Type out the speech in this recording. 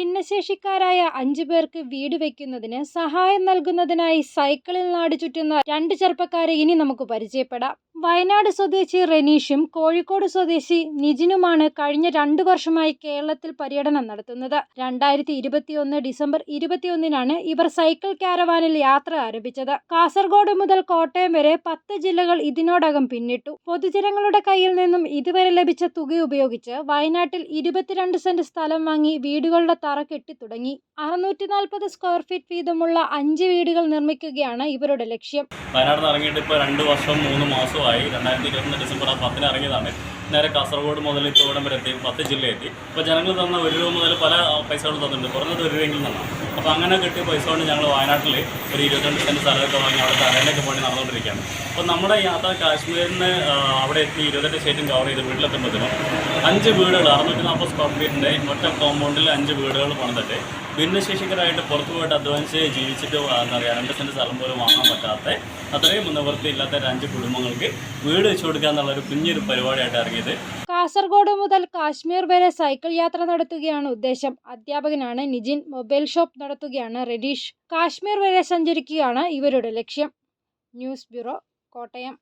ഭിന്നശേഷിക്കാരായ അഞ്ചു പേർക്ക് വീട് വെക്കുന്നതിന് സഹായം നൽകുന്നതിനായി സൈക്കിളിൽ നാട് ചുറ്റുന്ന രണ്ട് ചെറുപ്പക്കാരെ ഇനി നമുക്ക് പരിചയപ്പെടാം. വയനാട് സ്വദേശി റെനീഷും കോഴിക്കോട് സ്വദേശി നിജിനുമാണ് കഴിഞ്ഞ രണ്ടു വർഷമായി കേരളത്തിൽ പര്യടനം നടത്തുന്നത്. രണ്ടായിരത്തി ഇരുപത്തിയൊന്ന് ഡിസംബർ ഇരുപത്തിയൊന്നിനാണ് ഇവർ സൈക്കിൾ കാരവാനിൽ യാത്ര ആരംഭിച്ചത്. കാസർഗോഡ് മുതൽ കോട്ടയം വരെ പത്ത് ജില്ലകൾ ഇതിനോടകം പിന്നിട്ടു. പൊതുജനങ്ങളുടെ കയ്യിൽ നിന്നും ഇതുവരെ ലഭിച്ച തുക ഉപയോഗിച്ച് വയനാട്ടിൽ ഇരുപത്തിരണ്ട് സെന്റ് സ്ഥലം വാങ്ങി വീടുകളുടെ തറ കെട്ടിത്തുടങ്ങി. അറുന്നൂറ്റി നാൽപ്പത് സ്ക്വയർ ഫീറ്റ് വീതമുള്ള അഞ്ച് വീടുകൾ നിർമ്മിക്കുകയാണ് ഇവരുടെ ലക്ഷ്യം. വയനാട് ഇറങ്ങിയിട്ട് ഇപ്പോൾ രണ്ട് വർഷം മൂന്ന് മാസമായി രണ്ടായിരത്തി ഇരുപത്തൊന്ന് ഡിസംബർ പത്തിന് ഇറങ്ങിയതാണ്. നേരെ കാസർഗോഡ് മുതൽ ഇവിടം വരെ എത്തി പത്ത് ജില്ലയെത്തി. അപ്പോൾ ജനങ്ങൾ തന്ന ഒരു രൂപ മുതൽ പല പൈസകൾ തന്നിട്ടുണ്ട്. കുറഞ്ഞത് ഒരു രൂപയെങ്കിലും തന്നു. അപ്പോൾ അങ്ങനെ കിട്ടിയ പൈസ കൊണ്ട് ഞങ്ങൾ വയനാട്ടിൽ ഒരു ഇരുപത്തിരണ്ട് സെന്റ് സ്ഥലമൊക്കെ വാങ്ങി അവിടെ തലേനൊക്കെ പോയി നടന്നുകൊണ്ടിരിക്കുകയാണ് അപ്പോൾ നമ്മുടെ യാത്ര കാശ്മീരിൽ നിന്ന് അവിടെ എത്തി ഇരുപത്തെട്ട് സ്റ്റേറ്റും കവർ ചെയ്ത് വീട്ടിലെത്തുമ്പോഴത്തേനും അഞ്ച് വീടുകൾ അറുന്നൂറ്റി നാൽപ്പത് സ്ക്വയർ ഫീറ്റിന്റെ ഒറ്റ കോമ്പൗണ്ടിൽ അഞ്ച് വീടുകൾ പണിതിട്ട് ഭിന്നശേഷിക്കരായിട്ട് പുറത്തു പോയിട്ട് അധ്വാനിച്ച് ജീവിച്ചിട്ട് എന്താ പറയുക രണ്ട് സെന്റ് സ്ഥലം പോലും വാങ്ങാൻ പറ്റാത്ത അത്രയും ഒരു അഞ്ച് കുടുംബങ്ങൾക്ക് വീട് വെച്ച് കൊടുക്കുക എന്നുള്ള ഒരു കുഞ്ഞൊരു പരിപാടിയായിട്ട് ഇറങ്ങിയത്. കാസർഗോഡ് മുതൽ കാശ്മീർ വരെ സൈക്കിൾ യാത്ര നടത്തുകയാണ് ഉദ്ദേശം. അധ്യാപകനാണ് നിജിൻ. മൊബൈൽ ഷോപ്പ് നടത്തുകയാണ് റെഡീഷ് കാശ്മീർ വരെ സഞ്ചരിക്കുകയാണ് ഇവരുടെ ലക്ഷ്യം. News bureau Kottayam.